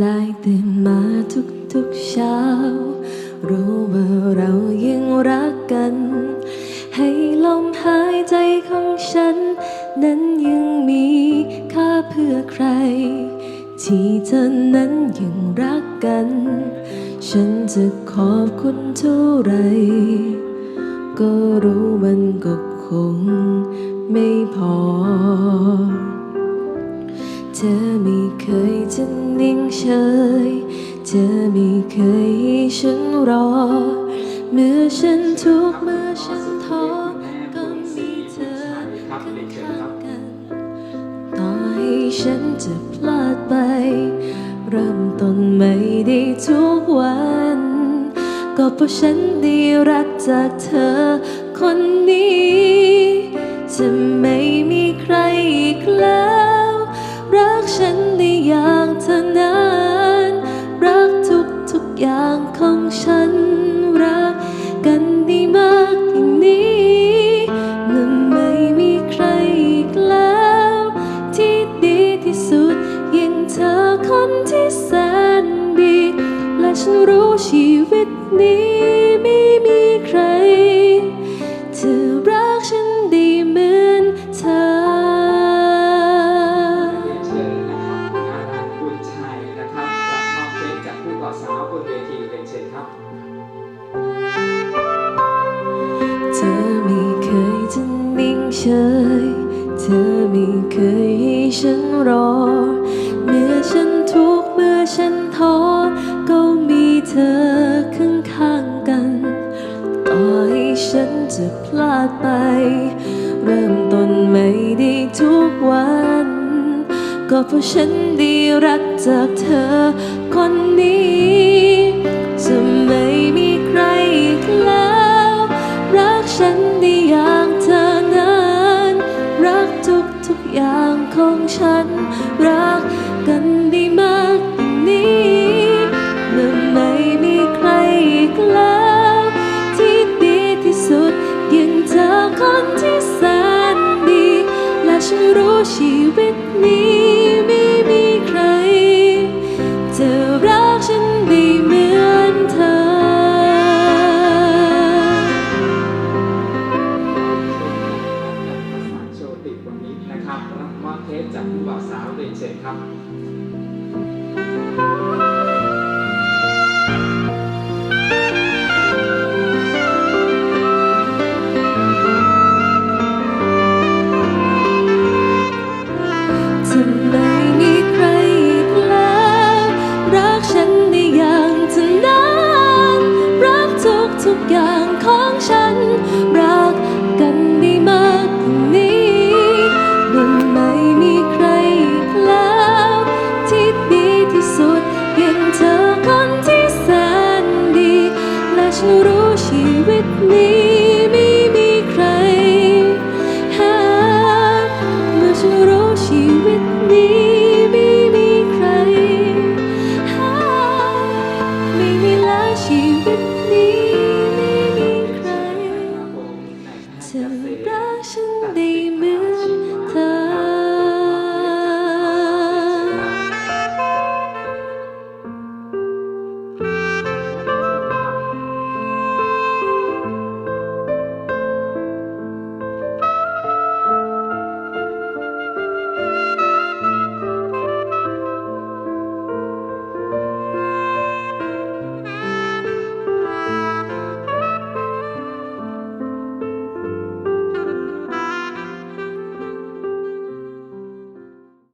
ได้เช้า รู้ว่าเรายังรักกัน ให้ลมหายใจของฉัน นั้นยังมีค่าเพื่อใคร ที่เธอนั้นยังรักกัน ฉันจะขอบคุณเท่าไร ก็รู้มันก็คงไม่พอ เธอม่ เคยจะนิ่งเฉย เธอไม่เคยให้ฉันรอ เมื่อฉันทุกข์เมื่อฉันท้อก็มีเธอข้างๆกันต่อให้ฉันจะพลาดไป เริ่มต้นไม่ได้ทุกวัน ก็เพราะฉันได้รักจากเธอคน ฉันรู้ชีวิตนี้ไม่มีใคร เธอรักฉันดีเหมือนเธอ เชิญนะครับอานันต์บุญชัยนะครับรับมอบเค้กจากผู้ก่อสาวบนเวทีเรียนเชิญครับ เธอไม่เคยจะนิ่งเฉย เธอไม่เคยให้ฉัน เริ่มต้นไม่ด้ทุกวัน ก็เพราะฉันได้รักจากเธอคนนี้จะไม่มีใครอีกแล้ว รักฉันได้อย่างเธอนั้น รักทุกทุกๆอย่างของฉัน รักกันได้มากอย่างนี้เมื่อไม่มีใครอีกแล้ว วิตนี้ไม่มีใครหาเมื่อฉันรู้ชีวิตนี้ไม่มีใครหาไม่มีแล้วชีวิตนี้ไม่มีใครจะรักฉันได้เหมือน